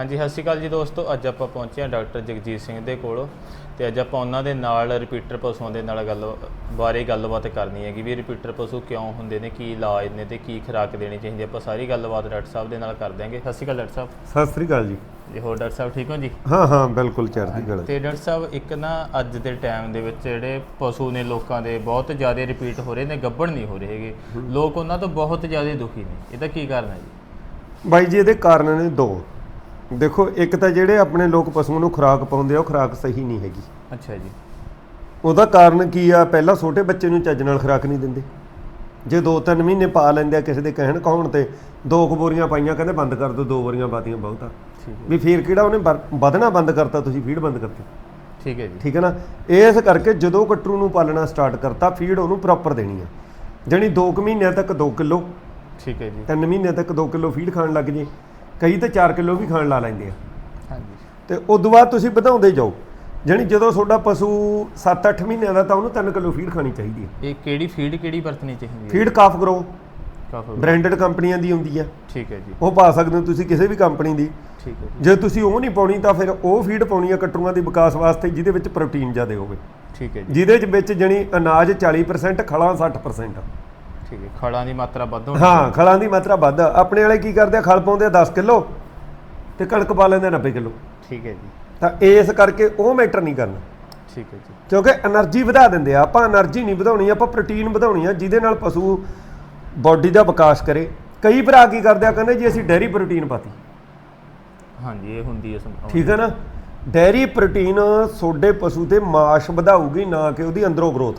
ਹਾਂਜੀ ਸਤਿ ਸ਼੍ਰੀ ਅਕਾਲ ਜੀ ਦੋਸਤੋ। ਅੱਜ ਆਪਾਂ ਪਹੁੰਚੇ ਹਾਂ ਡਾਕਟਰ ਜਗਜੀਤ ਸਿੰਘ ਦੇ ਕੋਲ ਤੇ ਅੱਜ ਆਪਾਂ ਉਹਨਾਂ ਦੇ ਨਾਲ ਰਿਪੀਟਰ ਪਸ਼ੂਆਂ ਦੇ ਨਾਲ ਗੱਲ ਬਾਰੇ ਗੱਲਬਾਤ ਕਰਨੀ ਹੈਗੀ ਵੀ ਰਿਪੀਟਰ ਪਸ਼ੂ ਕਿਉਂ ਹੁੰਦੇ ਨੇ ਕੀ ਇਲਾਜ ਨੇ ਤੇ ਕੀ ਖੁਰਾਕ ਦੇਣੀ ਚਾਹੀਦੀ। ਆਪਾਂ ਸਾਰੀ ਗੱਲਬਾਤ ਡਾਕਟਰ ਸਾਹਿਬ ਦੇ ਨਾਲ ਕਰ ਦਿਆਂਗੇ। ਸਤਿ ਸ਼੍ਰੀ ਅਕਾਲ ਡਾਕਟਰ ਸਾਹਿਬ। ਸਤਿ ਸ੍ਰੀ ਅਕਾਲ ਜੀ। ਜੀ ਹੋਰ ਡਾਕਟਰ ਸਾਹਿਬ ਠੀਕ ਹੋ ਜੀ? ਹਾਂ ਹਾਂ ਬਿਲਕੁਲ ਚੜ੍ਹਦੀ ਕਲਾ। ਤੇ ਡਾਕਟਰ ਸਾਹਿਬ ਇੱਕ ਨਾ ਅੱਜ ਦੇ ਟਾਈਮ ਦੇ ਵਿੱਚ ਜਿਹੜੇ ਪਸ਼ੂ ਨੇ ਲੋਕਾਂ ਦੇ ਬਹੁਤ ਜ਼ਿਆਦਾ ਰਿਪੀਟ ਹੋ ਰਹੇ ਨੇ ਗੱਭਣ ਨਹੀਂ ਹੋ ਰਹੇ ਹੈਗੇ। ਲੋਕ ਉਹਨਾਂ ਤੋਂ ਬਹੁਤ ਜ਼ਿਆਦਾ ਦੁਖੀ ਨੇ। ਇਹਦਾ ਕੀ ਕਾਰਨ ਹੈ ਜੀ? ਬਾਈ ਜੀ ਇਹਦੇ ਕਾਰਨ ਨੇ ਦੋ। ਦੇਖੋ ਇੱਕ ਤਾਂ ਜਿਹੜੇ ਆਪਣੇ ਲੋਕ ਪਸ਼ੂਆਂ ਨੂੰ ਖੁਰਾਕ ਪਾਉਂਦੇ ਆ ਉਹ ਖੁਰਾਕ ਸਹੀ ਨਹੀਂ ਹੈਗੀ। ਅੱਛਾ ਜੀ। ਉਹਦਾ ਕਾਰਨ ਕੀ ਆ? ਪਹਿਲਾਂ ਛੋਟੇ ਬੱਚੇ ਨੂੰ ਚੱਜ ਨਾਲ ਖੁਰਾਕ ਨਹੀਂ ਦਿੰਦੇ। ਜੇ 2-3 ਮਹੀਨੇ ਪਾ ਲੈਂਦੇ ਆ ਕਿਸੇ ਦੇ ਕਹਿਣ ਕਹਾਉਣ ਤੇ ਦੋ ਕੁ ਬੋਰੀਆਂ ਪਾਈਆਂ ਕਹਿੰਦੇ ਬੰਦ ਕਰ ਦਿਓ ਦੋ ਬੋਰੀਆਂ ਪਾਤੀਆਂ ਬਹੁਤਾ। ਵੀ ਫੇਰ ਕਿਹੜਾ ਉਹਨੇ ਵਧਣਾ ਬੰਦ ਕਰਤਾ ਤੁਸੀਂ ਫੀਡ ਬੰਦ ਕਰਤੀ। ਠੀਕ ਹੈ ਜੀ। ਠੀਕ ਹੈ ਨਾ? ਇਸ ਕਰਕੇ ਜਦੋਂ ਕਟਰੂ ਨੂੰ ਪਾਲਣਾ ਸਟਾਰਟ ਕਰਤਾ ਫੀਡ ਉਹਨੂੰ ਪ੍ਰੋਪਰ ਦੇਣੀ ਆ। ਜਾਣੀ 2 ਕੁ ਮਹੀਨਿਆਂ ਤੱਕ 2 ਕਿਲੋ। ਠੀਕ ਹੈ ਜੀ। 3 ਮਹੀਨਿਆਂ ਤੱਕ 2 ਕਿਲੋ ਫੀਡ ਖਾਣ ਲੱਗ ਜੇ। ਕਈ ਤਾਂ 4 ਕਿਲੋ ਵੀ ਖਾਣ ਲਾ ਲੈਂਦੇ ਆ। ਹਾਂਜੀ। ਤੇ ਉਦੋਂ ਬਾਅਦ ਤੁਸੀਂ ਵਧਾਉਂਦੇ ਜਾਓ। ਜਾਣੀ ਜਦੋਂ ਤੁਹਾਡਾ ਪਸ਼ੂ 7-8 ਮਹੀਨਿਆਂ ਦਾ ਤਾਂ ਉਹਨੂੰ 3 ਕਿਲੋ ਫੀਡ ਖਾਣੀ ਚਾਹੀਦੀ ਹੈ ਇਹ ਕਿਹੜੀ ਫੀਡ ਕਿਹੜੀ ਵਰਤਣੀ ਚਾਹੀਦੀ ਹੈ? ਫੀਡ ਕਾਫ ਗਰੋ ਕਾਫੀ ਬ੍ਰਾਂਡਡ ਕੰਪਨੀਆਂ ਦੀ ਹੁੰਦੀ ਆ। ਠੀਕ ਹੈ ਜੀ। ਉਹ ਪਾ ਸਕਦੇ ਹੋ ਤੁਸੀਂ ਕਿਸੇ ਵੀ ਕੰਪਨੀ ਦੀ। ਠੀਕ ਹੈ ਜੀ। ਜੇ ਤੁਸੀਂ ਉਹ ਨਹੀਂ ਪਾਉਣੀ ਤਾਂ ਫਿਰ ਉਹ ਫੀਡ ਪਾਉਣੀ ਆ ਕਟਰੂਆਂ ਦੀ ਵਿਕਾਸ ਵਾਸਤੇ ਜਿਹਦੇ ਵਿੱਚ ਪ੍ਰੋਟੀਨ ਜ਼ਿਆਦਾ ਹੋਵੇ। ਠੀਕ ਹੈ ਜੀ। ਜਿਹਦੇ ਵਿੱਚ ਜਣੀ ਅਨਾਜ 40% ਖਲਾਂ 60% ਠੀਕ ਦੀ ਮਾਤਰਾ ਵੱਧ ਹਾਂ ਖਲਾਂ ਦੀ ਮਾਤਰਾ ਵੱਧ। ਆਪਣੇ ਵਾਲੇ ਕੀ ਕਰਦੇ ਆ? ਖਲ ਪਾਉਂਦੇ ਆ 10 ਕਿਲੋ ਤੇ ਕਣਕ ਪਾ ਲੈਂਦੇ 90 ਕਿਲੋ। ਠੀਕ ਹੈ ਜੀ। ਤਾਂ ਇਸ ਕਰਕੇ ਉਹ ਮੈਟਰ ਨਹੀਂ ਕਰਨਾ। ਠੀਕ ਹੈ ਜੀ। ਕਿਉਂਕਿ એનર્ਜੀ ਵਧਾ ਦਿੰਦੇ ਆ। ਆਪਾਂ એનર્ਜੀ ਨਹੀਂ ਵਧਾਉਣੀ ਆਪਾਂ ਪ੍ਰੋਟੀਨ ਵਧਾਉਣੀ ਆ ਜਿਹਦੇ ਨਾਲ ਪਸ਼ੂ ਬਾਡੀ ਦਾ ਵਿਕਾਸ ਕਰੇ। ਕਈ ਭਰਾ ਕੀ ਕਰਦੇ ਆ? ਕਹਿੰਦੇ ਜੀ ਅਸੀਂ ਡੈਰੀ ਪ੍ਰੋਟੀਨ ਪਾਤੀ। ਹਾਂਜੀ ਇਹ ਹੁੰਦੀ ਹੈ ਠੀਕ ਹੈ ਨਾ? ਡੈਰੀ ਪ੍ਰੋਟੀਨ ਸੋਡੇ ਪਸ਼ੂ ਤੇ ਮਾਸ ਵਧਾਊਗੀ ਨਾ ਕਿ ਉਹਦੀ ਅੰਦਰੋਂ ਗਰੋਥ।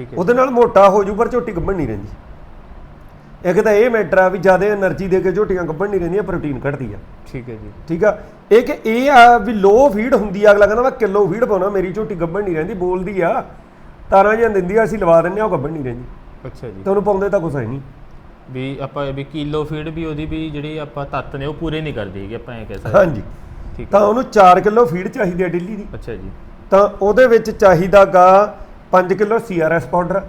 ਠੀਕ ਹੈ ਉਹਦੇ ਨਾਲ ਮੋਟਾ ਹੋ ਜੂ ਪਰ ਝੋਟੀ ਗੱਭਣ ਨਹੀਂ ਰਹਿੰਦੀ। ਇੱਕ ਤਾਂ ਇਹ ਮੈਟਰ ਆ ਵੀ ਜ਼ਿਆਦਾ એનર્ਜੀ ਦੇ ਕੇ ਝੋਟੀਆਂ ਗੱਭਣ ਨਹੀਂ ਰਹਿੰਦੀਆਂ ਪ੍ਰੋਟੀਨ ਘਟਦੀ ਆ। ਠੀਕ ਹੈ ਜੀ। ਠੀਕ ਆ? ਇਹ ਕਿ ਇਹ ਆ ਵੀ ਲੋ ਫੀਡ ਹੁੰਦੀ ਆ ਅਗਲਾ ਕਹਿੰਦਾ ਮੈਂ ਕਿਲੋ ਫੀਡ ਪਾਉਣਾ ਮੇਰੀ ਝੋਟੀ ਗੱਭਣ ਨਹੀਂ ਰਹਿੰਦੀ ਬੋਲਦੀ ਆ ਤਾਰਾਂ ਜਾਂ ਦਿੰਦੀ ਆ ਅਸੀਂ ਲਵਾ ਦਿੰਨੇ ਆ ਉਹ ਗੱਭਣ ਨਹੀਂ ਰਹਿੰਦੀ। ਅੱਛਾ ਜੀ। ਤੁਹਾਨੂੰ ਪਾਉਂਦੇ ਤਾਂ ਕੁਛ ਨਹੀਂ। ਵੀ ਆਪਾਂ ਵੀ ਕਿਲੋ ਫੀਡ ਵੀ ਉਹਦੀ ਵੀ ਜਿਹੜੀ ਆਪਾਂ ਤੱਤ ਨੇ ਉਹ ਪੂਰੇ ਨਹੀਂ ਕਰਦੀ ਹੈਗੀ ਆਪਾਂ ਇਹ ਕਹਿ ਸਕਦੇ ਹਾਂਜੀ। ਠੀਕ ਤਾਂ ਉਹਨੂੰ 4 ਕਿਲੋ ਫੀਡ ਚਾਹੀਦੀ ਆ ਡੇਲੀ ਦੀ। ਅੱਛਾ ਜੀ। ਤਾਂ ਉਹਦੇ ਵਿੱਚ ਚਾਹੀਦਾ ਗਾ 5 ਕਿਲੋ ਸੀਆਰਐਸ ਪਾਊਡਰ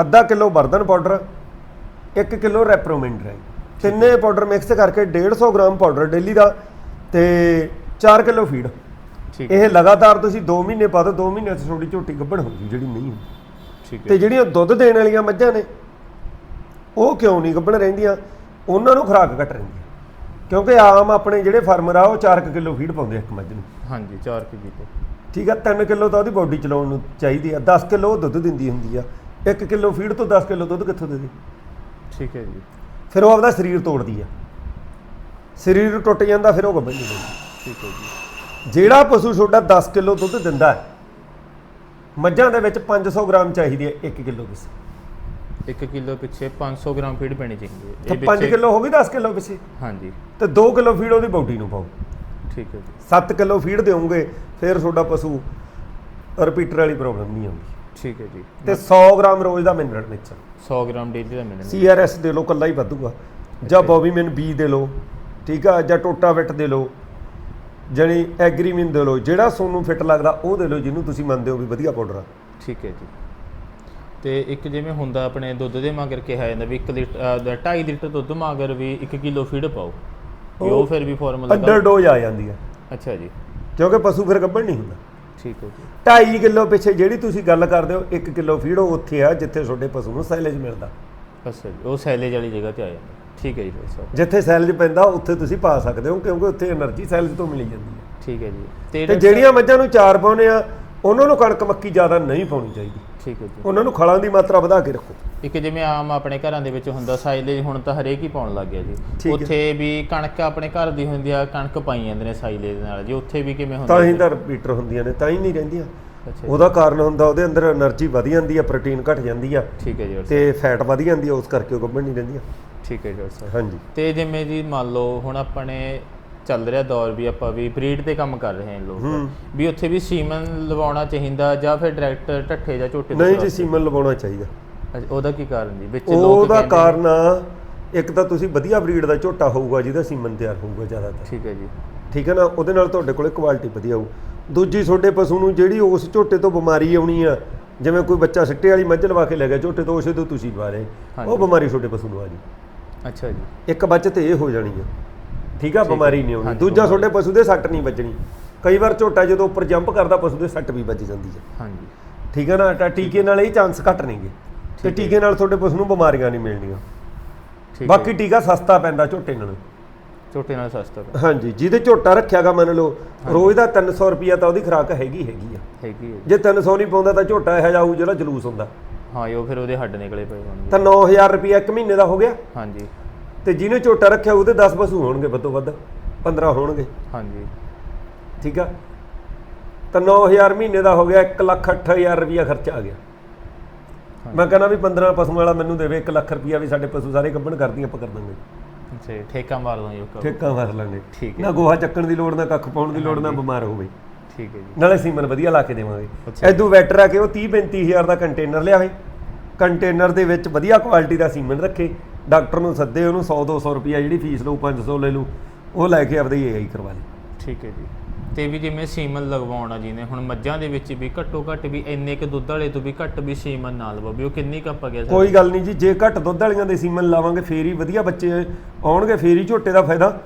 ਅੱਧਾ ਕਿਲੋ ਬਰਦਨ ਪਾਊਡਰ 1 ਕਿਲੋ ਰੈਪਰੋਮੈਂਡ ਹੈ ਤਿੰਨੇ ਪਾਊਡਰ ਮਿਕਸ ਕਰਕੇ 150 ਗ੍ਰਾਮ ਪਾਊਡਰ ਡੇਲੀ ਦਾ ਤੇ 4 ਕਿਲੋ ਫੀਡ ਠੀਕ ਇਹ ਲਗਾਤਾਰ ਤੁਸੀਂ 2 ਮਹੀਨੇ ਪਾ ਦਿਓ 2 ਮਹੀਨਿਆਂ 'ਚ ਤੁਹਾਡੀ ਝੋਟੀ ਗੱਭਣ ਹੋਊਗੀ ਜਿਹੜੀ ਨਹੀਂ ਹੁੰਦੀ ਠੀਕ ਹੈ। ਤੇ ਜਿਹੜੀਆਂ ਦੁੱਧ ਦੇਣ ਵਾਲੀਆਂ ਮੱਝਾਂ ਨੇ ਉਹ ਕਿਉਂ ਨਹੀਂ ਗੱਭਣ ਰਹਿੰਦੀਆਂ? ਉਹਨਾਂ ਨੂੰ ਖੁਰਾਕ ਘਟ ਰਹਿੰਦੀ ਕਿਉਂਕਿ ਆਮ ਆਪਣੇ ਜਿਹੜੇ ਫਾਰਮਰ ਆ ਉਹ 4 ਕਿਲੋ ਫੀਡ ਪਾਉਂਦੇ ਇੱਕ ਮੱਝ ਨੂੰ। ਹਾਂਜੀ 4 ਕਿਲੋ। ਠੀਕ ਆ 3 ਕਿਲੋ ਤਾਂ ਉਹਦੀ ਬਾਡੀ ਚਲਾਉਣ ਨੂੰ ਚਾਹੀਦੀ ਆ। 10 ਕਿਲੋ ਦੁੱਧ ਦਿੰਦੀ ਹੁੰਦੀ ਆ। 1 ਕਿਲੋ ਫੀਡ ਤੋਂ 10 ਕਿਲੋ ਦੁੱਧ ਕਿੱਥੋਂ ਦੇ ਦੇ? ਠੀਕ ਹੈ ਜੀ। ਫਿਰ ਉਹ ਆਪਦਾ ਸਰੀਰ ਤੋੜਦੀ ਆ। ਸਰੀਰ ਟੁੱਟ ਜਾਂਦਾ ਫਿਰ ਉਹ ਗੱਭਣ ਨਹੀਂ ਦਿੰਦੀ। ਠੀਕ ਹੈ ਜੀ। ਜਿਹੜਾ ਪਸ਼ੂ ਤੁਹਾਡਾ 10 ਕਿਲੋ ਦੁੱਧ ਦਿੰਦਾ ਹੈ ਮੱਝਾਂ ਦੇ ਵਿੱਚ 500 ਗ੍ਰਾਮ ਚਾਹੀਦੀ ਹੈ 1 ਕਿਲੋ ਵਿੱਚ 1 ਕਿਲੋ ਪਿੱਛੇ 500 ਗ੍ਰਾਮ ਫੀਡ ਪੈਣੀ ਚਾਹੀਦੀ ਹੈ। ਤਾਂ ਇਹ 5 ਪਿੱਛੇ- ਕਿਲੋ ਹੋ ਗਈ 10 ਕਿਲੋ ਪਿੱਛੇ? ਹਾਂਜੀ। ਤੇ 2 ਕਿਲੋ ਫੀਡ ਉਹਦੀ ਬਾਡੀ ਨੂੰ ਪਾਓ। ਠੀਕ ਹੈ ਜੀ। 7 ਕਿਲੋ ਫੀਡ ਦਿਓਗੇ ਫਿਰ ਤੁਹਾਡਾ ਪਸ਼ੂ ਰਿਪੀਟਰ ਵਾਲੀ ਪ੍ਰੋਬਲਮ ਨਹੀਂ ਆਉਂਦੀ। ਠੀਕ ਹੈ ਜੀ। ਤੇ 100 ਗ੍ਰਾਮ ਰੋਜ਼ ਦਾ ਮਿਨਰਲ ਮਿਕਸਚਰ। 100 ਗ੍ਰਾਮ ਡੇਲੀ ਦਾ ਮਿਲਣਾ ਸੀਆਰਐਸ ਦੇ ਲੋ ਕੱਲਾ ਹੀ ਵਧੂਗਾ। ਜਾਂ ਬੋਬੀਮਿਨ ਬੀ ਦੇ ਲੋ ਠੀਕ ਆ? ਜਾਂ ਟੋਟਾਵਿਟ ਦੇ ਲੋ ਜਣੀ ਐਗਰੀਮਿਨ ਦੇ ਲੋ ਜਿਹੜਾ ਤੁਹਾਨੂੰ ਫਿੱਟ ਲੱਗਦਾ ਉਹ ਦੇ ਲੋ ਜਿਹਨੂੰ ਤੁਸੀਂ ਮੰਨਦੇ ਹੋ ਵੀ ਵਧੀਆ ਪਾਊਡਰ ਆ। ਠੀਕ ਹੈ ਜੀ। ਤੇ ਇੱਕ ਜਿਵੇਂ ਹੁੰਦਾ ਆਪਣੇ ਦੁੱਧ ਦੇ ਮਗਰ ਕਿਹਾ ਜਾਂਦਾ ਵੀ 1 ਲੀਟਰ 2.5 ਲੀਟਰ ਦੁੱਧ ਮਗਰ ਵੀ 1 ਕਿਲੋ ਫੀਡ ਪਾਓ। ਉਹ ਫਿਰ ਵੀ ਫਾਰਮੂਲਾ ਅੰਡਰ ਡੋਜ਼ ਆ ਜਾਂਦੀ ਆ। ਅੱਛਾ ਜੀ। ਕਿਉਂਕਿ ਪਸ਼ੂ ਫਿਰ ਗੱਭਣ ਨਹੀਂ ਹੁੰਦਾ। ਠੀਕ ਹੈ ਜੀ। 2.5 ਕਿਲੋ ਪਿੱਛੇ ਜਿਹੜੀ ਤੁਸੀਂ ਗੱਲ ਕਰਦੇ ਹੋ 1 ਕਿਲੋ ਫੀਡ ਉਹ ਉੱਥੇ ਆ ਜਿੱਥੇ ਤੁਹਾਡੇ ਪਸ਼ੂ ਨੂੰ ਸੈਲੇਜ ਮਿਲਦਾ। ਅੱਛਾ ਜੀ ਉਹ ਸੈਲੇਜ ਵਾਲੀ ਜਗ੍ਹਾ ਤੇ ਆ ਜਾਂਦਾ। ਠੀਕ ਹੈ ਜੀ ਸਾਹਿਬ ਜਿੱਥੇ ਸਾਈਲੇਜ ਪੈਂਦਾ ਉੱਥੇ ਤੁਸੀਂ ਪਾ ਸਕਦੇ ਹੋ ਕਿਉਂਕਿ ਉੱਥੇ એનર્ਜੀ ਸਾਈਲੇਜ ਤੋਂ ਮਿਲੀ ਜਾਂਦੀ ਹੈ। ਠੀਕ ਹੈ ਜੀ। ਤੇ ਜਿਹੜੀਆਂ ਮੱਝਾਂ ਨੂੰ ਚਾਰ ਪਾਉਨੇ ਆ ਉਹਨਾਂ ਨੂੰ ਕਣਕ ਮੱਕੀ ਜ਼ਿਆਦਾ ਨਹੀਂ ਪਾਉਣੀ ਚਾਹੀਦੀ। ਠੀਕ ਹੈ ਜੀ। ਉਹਨਾਂ ਨੂੰ ਖਲਾਂ ਦੀ ਮਾਤਰਾ ਵਧਾ ਕੇ ਰੱਖੋ। ਇੱਕ ਜਿਵੇਂ ਆਮ ਆਪਣੇ ਘਰਾਂ ਦੇ ਵਿੱਚ ਹੁੰਦਾ ਸਾਈਲੇਜ ਹੁਣ ਤਾਂ ਹਰੇਕ ਹੀ ਪਾਉਣ ਲੱਗ ਗਿਆ ਜੀ। ਉੱਥੇ ਵੀ ਕਣਕ ਆਪਣੇ ਘਰ ਦੀ ਹੁੰਦੀ ਆ ਕਣਕ ਪਾਈ ਜਾਂਦੇ ਨੇ ਸਾਈਲੇਜ ਨਾਲ ਜੀ। ਉੱਥੇ ਵੀ ਕਿਵੇਂ ਹੁੰਦਾ ਤਾਂ ਹੀ ਤਾਂ ਰਿਪੀਟਰ ਹੁੰਦੀਆਂ ਨੇ ਤਾਂ ਹੀ ਨਹੀਂ ਰਹਿੰਦੀਆਂ। ਉਹਦਾ ਕਾਰਨ ਹੁੰਦਾ ਉਹਦੇ ਅੰਦਰ એનર્ਜੀ ਵਧ ਜਾਂਦੀ ਆ ਪ੍ਰੋਟੀਨ ਘਟ ਜਾਂਦੀ ਆ। ਠੀਕ ਹੈ ਜੀ ਤੇ ਫੈਟ ਵਧ ਜਾਂਦੀ ਆ ਉਸ ਕਰਕੇ ਉਹ ਗੱਭਣ ਨਹੀਂ ਰਹਿੰਦੀਆਂ ਠੀਕ ਹੈ ਜੀ ਹਾਂਜੀ। ਤੇ ਜਿਵੇਂ ਜੀ ਮੰਨ ਲਓ ਹੁਣ ਆਪਣੇ ਚੱਲ ਰਿਹਾ ਦੌਰ ਵੀ ਆਪਾਂ ਵੀ ਬਰੀਡ ਤੇ ਕੰਮ ਕਰ ਰਹੇ ਹਾਂ ਲੋਕ। ਵੀ ਉੱਥੇ ਵੀ ਸੀਮਨ ਲਵਾਉਣਾ ਚਾਹੀਦਾ ਜਾਂ ਫਿਰ ਡਾਇਰੈਕਟ ਢੱਠੇ ਜਾਂ ਝੋਟੇ ਨਹੀਂ ਜੀ ਸੀਮਨ ਲਵਾਉਣਾ ਚਾਹੀਦਾ। ਅੱਛਾ, ਉਹਦਾ ਕੀ ਕਾਰਨ ਜੀ? ਵਿੱਚ ਲੋਕ ਉਹਦਾ ਕਾਰਨ ਇੱਕ ਤਾਂ ਤੁਸੀਂ ਵਧੀਆ ਬਰੀਡ ਦਾ ਝੋਟਾ ਹੋਊਗਾ ਜਿਹਦਾ ਸੀਮਨ ਤਿਆਰ ਹੋਊਗਾ ਜ਼ਿਆਦਾਤਰ। ਠੀਕ ਹੈ ਜੀ। ਠੀਕ ਹੈ ਨਾ? ਉਹਦੇ ਨਾਲ ਤੁਹਾਡੇ ਕੋਲੇ ਕੁਆਲਿਟੀ ਵਧੀਆ ਹੋਊ। ਦੂਜੀ ਤੁਹਾਡੇ ਪਸ਼ੂ ਨੂੰ ਜਿਹੜੀ ਉਸ ਝੋਟੇ ਤੋਂ ਬਿਮਾਰੀ ਆਉਣੀ ਆ ਜਿਵੇਂ ਕੋਈ ਬੱਚਾ ਸਿੱਟੇ ਵਾਲੀ ਮੱਝ ਲਵਾ ਕੇ ਲੈ ਗਿਆ ਝੋਟੇ ਤੋਂ ਉਸੇ ਤੋਂ ਤੁਸੀਂ ਲਵਾ ਰਹੇ। ਉਹ ਬਿਮਾਰੀ ਤੁਹਾਡੇ ਪਸ਼ੂ ਨੂੰ ਆ ਜੀ। ਅੱਛਾ ਜੀ। ਇੱਕ ਬੱਚ ਤੇ ਇਹ ਹੋ ਜਾਣੀ ਆ ਠੀਕ ਆ ਬਿਮਾਰੀ ਨਹੀਂ ਹਾਂਜੀ, ਦੂਜਾ। ਤੁਹਾਡੇ ਪਸ਼ੂ ਦੇ ਸੱਟ ਨਹੀਂ ਵੱਜਣੀ। ਕਈ ਵਾਰ ਝੋਟਾ ਜਦੋਂ ਉੱਪਰ ਜੰਪ ਕਰਦਾ ਪਸ਼ੂ ਦੇ ਸੱਟ ਵੀ ਵੱਜ ਜਾਂਦੀ ਹੈ ਹਾਂਜੀ। ਠੀਕ ਹੈ ਨਾ? ਤਾਂ ਟੀਕੇ ਨਾਲ ਇਹ ਚਾਂਸ ਘੱਟ ਨੇਗੇ। ਤੇ ਟੀਕੇ ਨਾਲ ਤੁਹਾਡੇ ਪਸ਼ੂ ਨੂੰ ਬਿਮਾਰੀਆਂ ਨਹੀਂ ਮਿਲਣੀਆਂ। ਠੀਕ ਬਾਕੀ ਟੀਕਾ ਸਸਤਾ ਪੈਂਦਾ ਝੋਟੇ ਨਾਲ। ਝੋਟੇ ਨਾਲ ਸਸਤਾ ਪੈ- ਹਾਂਜੀ ਜਿਹਦੇ ਝੋਟਾ ਰੱਖਿਆਗਾ ਮੰਨ ਲਓ ਰੋਜ਼ ਦਾ 300 ਰੁਪਿਆ ਤਾਂ ਉਹਦੀ ਖੁਰਾਕ ਹੈਗੀ ਹੈਗੀ ਆ। ਹੈਗੀ ਹੈ ਜੀ। ਜੇ 300 ਨਹੀਂ ਪਾਉਂਦਾ ਤਾਂ ਝੋਟਾ ਇਹੋ ਜਿਹਾ ਆਊ ਜਿਹੜਾ ਜਲੂਸ ਹੁੰਦਾ। ਹਾਂ ਇਹ ਉਹ ਫਿਰ ਉਹਦੇ ਹੱਡ ਨਿਕਲੇ ਪਏ ਹੋਣਗੇ। ਤਾਂ 9000 ਰੁਪਿਆ ਇੱਕ ਮਹੀਨੇ ਦਾ ਹੋ ਗਿਆ। ਹਾਂਜੀ। ਤੇ ਜਿਹਨੇ ਝੋਟਾ ਰੱਖਿਆ ਉਹਦੇ 10 ਪਸ਼ੂ ਹੋਣਗੇ ਵੱਧੋ ਵੱਧ 15 ਹੋਣਗੇ। ਹਾਂਜੀ। ਠੀਕ ਆ? ਤਾਂ 9000 ਮਹੀਨੇ ਦਾ ਹੋ ਗਿਆ 1 ਲੱਖ 8000 ਰੁਪਿਆ ਖਰਚਾ ਆ ਗਿਆ। ਮੈਂ ਕਹਿੰਦਾ ਵੀ 15 ਪਸ਼ੂਆਂ ਵਾਲਾ ਮੈਨੂੰ ਦੇਵੇ 1 ਲੱਖ ਰੁਪਿਆ ਵੀ ਸਾਡੇ ਪਸ਼ੂ ਸਾਰੇ ਗੱਭਣ ਕਰਦੀਆਂ ਆਪਾਂ ਕਰ ਦਾਂਗੇ। ਜੀ, ਠੇਕਾ ਮਾਰ ਦੋ ਜੀ ਉਹ ਠੇਕਾ ਮਾਰ ਲਾਂਗੇ। ਠੀਕ ਹੈ। ਨਾ ਗੋਹਾ ਚੱਕਣ ਦੀ ਲੋੜ ਨਾ ਕੱਖ ਪਾਉਣ ਦੀ ਲੋੜ ਨਾ ਬਿਮਾਰ ਹੋਵੇ। ਠੀਕ ਹੈ ਜੀ। ਨਾਲੇ ਸੀਮਨ ਵਧੀਆ ਲਾ ਕੇ ਦੇਵਾਂਗੇ। ਐਦੂ ਬੈਟਰ ਆ ਕਿ ਉਹ 30 35000 ਦਾ ਕੰਟੇਨਰ ਲਿਆਵੇ। ਕੰਟੇਨਰ ਦੇ ਵਿੱਚ ਵਧੀਆ ਕੁਆਲਿਟੀ ਦਾ ਸੀਮਨ ਰੱਖੇ। ਡਾਕਟਰ ਨੂੰ ਸੱਦੇ ਉਹਨੂੰ 100 200 ਰੁਪਿਆ ਜਿਹੜੀ ਫੀਸ ਲਊ 500 ਲੈ ਲਊ ਉਹ ਲੈ ਕੇ ਆਪਦੇ ਇਹ ਕਰਵਾ ਲਈ ਠੀਕ ਹੈ ਜੀ। ਤੇ ਵੀ ਜਿਵੇਂ ਸੀਮਨ ਲਗਵਾਉਣਾ ਜੀ ਨੇ ਹੁਣ ਮੱਝਾਂ ਦੇ ਵਿੱਚ ਵੀ ਘੱਟੋ ਘੱਟ ਵੀ ਇੰਨੇ ਕ ਦੁੱਧ ਵਾਲੇ ਤੋਂ ਵੀ ਘੱਟ ਵੀ ਸੀਮਨ ਨਾ ਲਵਾ ਵੀ ਉਹ ਕਿੰਨੀ ਕੱਪ ਗਿਆ ਸਰ ਕੋਈ ਗੱਲ ਨਹੀਂ ਜੀ ਜੇ ਘੱਟ ਦੁੱਧ ਵਾਲੀਆਂ ਦੇ ਸੀਮਨ ਲਾਵਾਂਗੇ ਫੇਰ ਹੀ ਵਧੀਆ ਬੱਚੇ ਆਉਣਗੇ ਫੇਰ ਹੀ ਝੋਟੇ ਦਾ ਫਾਇਦਾ।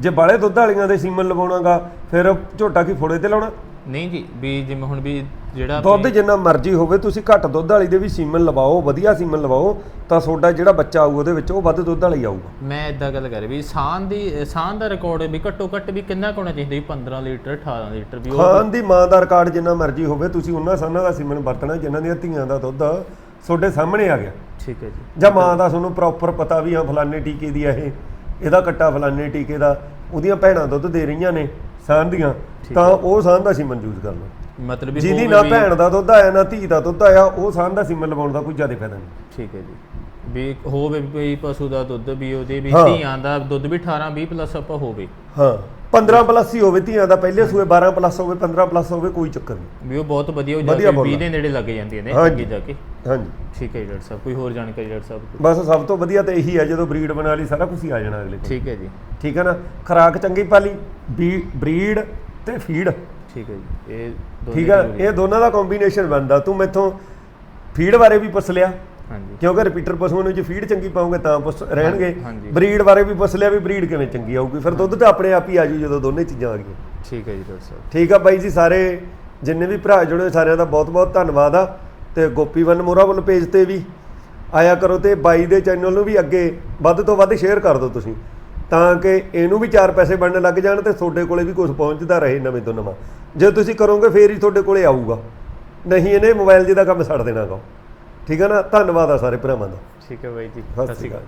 ਜੇ ਬਾਲੇ ਦੁੱਧ ਵਾਲੀਆਂ ਦੇ ਸੀਮਨ ਲਵਾਉਣਾਗਾ ਫਿਰ ਝੋਟਾ ਕੀ ਫੋੜੇ ਤੇ ਲਾਉਣਾ? ਨਹੀਂ ਜੀ ਵੀ ਜਿਵੇਂ ਹੁਣ ਵੀ ਜਿਹੜਾ ਦੁੱਧ ਜਿੰਨਾ ਮਰਜ਼ੀ ਹੋਵੇ ਤੁਸੀਂ ਘੱਟ ਦੁੱਧ ਵਾਲੀ ਦੇ ਵੀ ਸੀਮਨ ਲਵਾਓ ਵਧੀਆ ਸੀਮਨ ਲਵਾਓ ਤਾਂ ਤੁਹਾਡਾ ਜਿਹੜਾ ਬੱਚਾ ਆਊ ਉਹਦੇ ਵਿੱਚ ਉਹ ਵੱਧ ਦੁੱਧ ਵਾਲਾ ਹੀ ਆਊਗਾ। ਮੈਂ ਇਦਾਂ ਗੱਲ ਕਰ ਰਿਹਾ ਵੀ ਸਾਨ ਦੀ ਸਾਨ ਦਾ ਰਿਕਾਰਡ ਵੀ ਘੱਟੋ ਘੱਟ ਵੀ ਕਿੰਨਾ ਕੁ ਹੋਣਾ ਚਾਹੀਦਾ ਵੀ 15 ਲੀਟਰ 18 ਲੀਟਰ ਵੀ ਉਹ ਖਾਨ ਦੀ ਮਾਂ ਦਾ ਰਿਕਾਰਡ ਜਿੰਨਾ ਮਰਜ਼ੀ ਹੋਵੇ ਤੁਸੀਂ ਉਹਨਾਂ ਸਾਨਾਂ ਦਾ ਸੀਮਨ ਵਰਤਣਾ ਜਿਨ੍ਹਾਂ ਦੀਆਂ ਧੀਆਂ ਦਾ ਦੁੱਧ ਤੁਹਾਡੇ ਸਾਹਮਣੇ ਆ ਗਿਆ। ਠੀਕ ਹੈ ਜੀ। ਜਾਂ ਮਾਂ ਦਾ ਤੁਹਾਨੂੰ ਪ੍ਰੋਪਰ ਪਤਾ ਵੀ ਹਾਂ ਫਲਾਣੇ ਟੀਕੇ ਦੀ ਆ ਇਹ ਇਹਦਾ ਕੱਟਾ ਫਲਾਣੇ ਟੀਕੇ ਦਾ ਉਹਦੀਆਂ ਭੈਣਾਂ ਦੁੱਧ ਦੇ ਰਹੀਆਂ ਨੇ। ਸਾਂਝ ਦੀਆਂ ਤਾਂ ਉਹ ਸਾਂਝ ਦਾ ਸੀਮਨ ਯੂਜ਼ ਕਰਨਾ। ਮਤਲਬ ਵੀ ਜਿਹਦੀ ਨਾ ਭੈਣ ਦਾ ਦੁੱਧ ਆਇਆ ਨਾ ਧੀ ਦਾ ਦੁੱਧ ਆਇਆ ਉਹ ਸਾਂਝ ਦਾ ਸੀਮਨ ਲਵਾਉਣ ਦਾ ਕੋਈ ਜ਼ਿਆਦਾ ਫਾਇਦਾ ਨਹੀਂ। ਠੀਕ ਹੈ ਜੀ। ਵੀ ਹੋਵੇ ਵੀ ਪਸ਼ੂ ਦਾ ਦੁੱਧ ਵੀ ਉਹਦੇ ਵੀ। ਧੀਆਂ ਦਾ ਦੁੱਧ ਵੀ 18 20 ਪਲੱਸ ਆਪਾਂ ਹੋਵੇ। ਹਾਂ। 15 ਪਲੱਸ ਹੀ ਹੋਵੇ ਧੀਆਂ ਦਾ ਪਹਿਲੇ ਸੂਏ 12 ਪਲੱਸ ਹੋਵੇ 15 ਪਲੱਸ ਹੋਵੇ ਕੋਈ ਚੱਕਰ ਨਹੀਂ। ਵੀ ਉਹ ਬਹੁਤ ਵਧੀਆ ਹੋ ਵਧੀਆ ਜਾਂਦੀ ਬੋਲਣਾ। 20 ਦੇ ਨੇੜੇ ਲੱਗ ਜਾਂਦੀਆਂ ਨੇ ਹਾਂਜੀ। ਅੱਗੇ ਜਾ ਕੇ। ਹਾਂਜੀ। ਠੀਕ ਹੈ ਜੀ ਡਾਕਟਰ ਸਾਹਿਬ ਕੋਈ ਹੋਰ ਜਾਣਕਾਰੀ ਡਾਕਟਰ ਸਾਹਿਬ ਬਸ ਸਭ ਤੋਂ ਵਧੀਆ ਤਾਂ ਇਹੀ ਹੈ ਜਦੋਂ ਬਰੀਡ ਬਣਾ ਲਈ ਸਾਰਾ ਕੁਝ ਹੀ ਆ ਜਾਣਾ ਅਗਲੇ ਕੋਲ। ਠੀਕ ਹੈ ਜੀ। ਠੀਕ ਹੈ ਨਾ? ਖਰਾਕ ਚੰਗੀ ਪਾਲੀ ਬਰੀਡ ਤੇ ਫੀਡ। ਠੀਕ ਹੈ ਜੀ ਇਹ ਦੋਨੇ ਠੀਕ ਹੈ? ਜ਼ਰੂਰੀ। ਇਹ ਦੋਨਾਂ ਦਾ ਕੰਬੀਨੇਸ਼ਨ ਬਣਦਾ। ਤੂੰ ਮੈਥੋਂ ਫੀਡ ਬਾਰੇ ਵੀ ਪੁੱਛ ਲਿਆ। ਹਾਂਜੀ। ਕਿਉਂਕਿ ਰਿਪੀਟਰ ਪਸ਼ੂਆਂ ਨੂੰ ਜੇ ਫੀਡ ਚੰਗੀ ਪਾਉਂਗੇ ਤਾਂ ਪੁੱਛ ਰਹਿਣਗੇ। ਬਰੀਡ ਬਾਰੇ ਵੀ ਪੁੱਛ ਲਿਆ ਵੀ ਬਰੀਡ ਕਿਵੇਂ ਚੰਗੀ ਆਊਗੀ। ਫਿਰ ਦੁੱਧ ਤਾਂ ਆਪਣੇ ਆਪ ਹੀ ਆ ਜੂ ਜਦੋਂ ਦੋਨੇ ਚੀਜ਼ਾਂ ਆ ਗਈਆਂ। ਠੀਕ ਹੈ ਜੀ ਡਾਕਟਰ ਸਾਹਿਬ। ਠੀਕ ਆ ਬਾਈ ਜੀ ਸਾਰੇ ਜਿੰਨੇ ਵੀ ਭਰਾ ਜੁੜੇ ਸਾਰਿਆਂ ਦਾ ਬਹੁਤ ਬਹੁਤ ਧੰਨਵਾਦ ਆ। ਤੇ ਗੋਪੀ ਵਨ ਮੋਰਾ ਵੱਲ ਪੇਜ ਤੇ ਵੀ ਆਇਆ ਕਰੋ ਤੇ ਬਾਈ ਦੇ ਚੈਨਲ ਨੂੰ ਵੀ ਅੱਗੇ ਵੱਧ ਤੋਂ ਵੱਧ ਸ਼ੇਅਰ ਕਰ ਦਿਓ ਤੁਸੀਂ। ਤਾਂ ਕਿ ਇਹਨੂੰ ਵੀ ਚਾਰ ਪੈਸੇ ਬਣਨ ਲੱਗ ਜਾਣ ਤੇ ਤੁਹਾਡੇ ਕੋਲੇ ਵੀ ਕੁਝ ਪਹੁੰਚਦਾ ਰਹੇ ਨਵੇਂ ਤੋਂ ਨਵਾਂ। ਜੇ ਤੁਸੀਂ ਕਰੋਗੇ ਫੇਰ ਹੀ ਤੁਹਾਡੇ ਕੋਲੇ ਆਊਗਾ। ਨਹੀਂ ਇਹਨੇ ਮੋਬਾਈਲ ਜੀ ਦਾ ਕੰਮ ਛੱਡ ਦੇਣਾਗਾ ਠੀਕ ਹੈ ਨਾ? ਧੰਨਵਾਦ ਆ ਸਾਰੇ ਭਰਾਵਾਂ ਦਾ। ਠੀਕ ਹੈ ਬਾਈ ਜੀ। ਸਤਿ ਸ਼੍ਰੀ ਅਕਾਲ।